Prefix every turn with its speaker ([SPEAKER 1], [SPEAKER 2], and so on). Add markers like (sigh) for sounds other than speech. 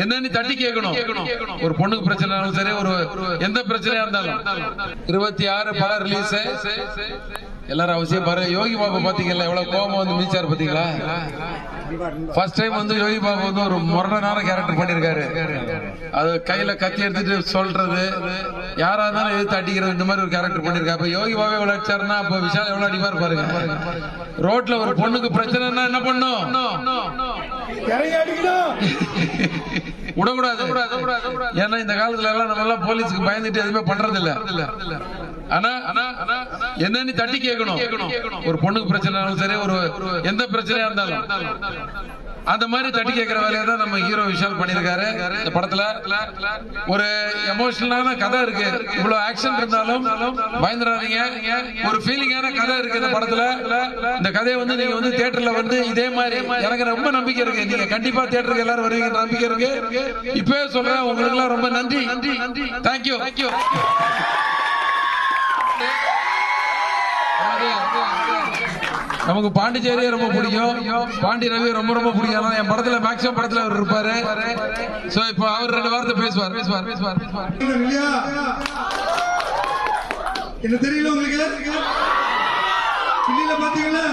[SPEAKER 1] என்னன்னு தட்டி கேட்கணும்? ஒரு பொண்ணுக்கு பிரச்சனைனாலும் சரி ஒரு எந்த பிரச்சனையா இருந்தாலும். இருபத்தி ஆறு படம் ரிலீஸ் எல்லாரும் அவசியம் பாரு. யோகி பாபு பாத்தீங்கல்ல எவ்வளவு கோபம் வந்து மீச்சார் பாத்தீங்களா? ஃபர்ஸ்ட் டைம் வந்து யோகி பாபு வந்து ஒரு முரடனான கேரக்டர் பண்ணிருக்காரு. அது கையில கத்தி எடுத்துட்டு சொல்றது யாரா இருந்தாலும் எதிர்த்து அடிக்கிறது இந்த மாதிரி ஒரு கேரக்டர் பண்ணிருக்காரு. அப்ப யோகி பாபு எவ்வளவு அடிச்சாருன்னா அப்ப விஷால் எவ்வளவு அடிப்பார் பாருங்க. ரோட்ல ஒரு பொண்ணுக்கு பிரச்சனைன்னா என்ன பண்ணும்? (laughs) விடக்கூடாது. ஏன்னா இந்த காலத்துல எல்லாம் நம்ம எல்லாம் போலீஸ்க்கு பயந்துட்டு எதுவுமே பண்றது இல்ல ஆனா என்னன்னு தட்டி கேட்கணும்? ஒரு பொண்ணுக்கு பிரச்சனை சரி ஒரு எந்த பிரச்சனையா இருந்தாலும். அந்த மாதிரி தட்டி கேட்கிற வேலையை தான் நம்ம ஹீரோ விஷால் பண்ணிருக்காரு இந்த படத்துல ஒரு எமோஷனலான கதை இருக்கு. இவ்வளவு ஆக்ஷன் இருந்தாலும் பயந்துடாதீங்க. ஒரு ஃபீலிங்கான கதை இருக்கு இந்த படத்துல. இந்த கதையை வந்து நீங்க வந்து தியேட்டர்ல வந்து இதே மாதிரி எனக்கு ரொம்ப நம்பிக்கை இருக்கு. நீங்க கண்டிப்பா தியேட்டருக்கு எல்லாரும் வருவீங்க நம்பிக்கை இருக்கு. இப்பவே சொல்றேன் உங்களுக்கு எல்லாம் ரொம்ப நன்றி. தேங்க்யூ தேங்க்யூ நமக்கு பாண்டிச்சேரியே ரொம்ப பிடிக்கும். பாண்டி ரவி ரொம்ப ரொம்ப பிடிக்கும். என் படத்துல மேக்ஸிமம் படத்துல அவர் இருப்பாரு. சோ இப்போ அவர் ரெண்டு வாரத்தை பேசுவார். பேசுவார் பேசுவார் பேசுவார்
[SPEAKER 2] என்ன தெரியல உங்களுக்கு? இல்ல பாத்தீங்களா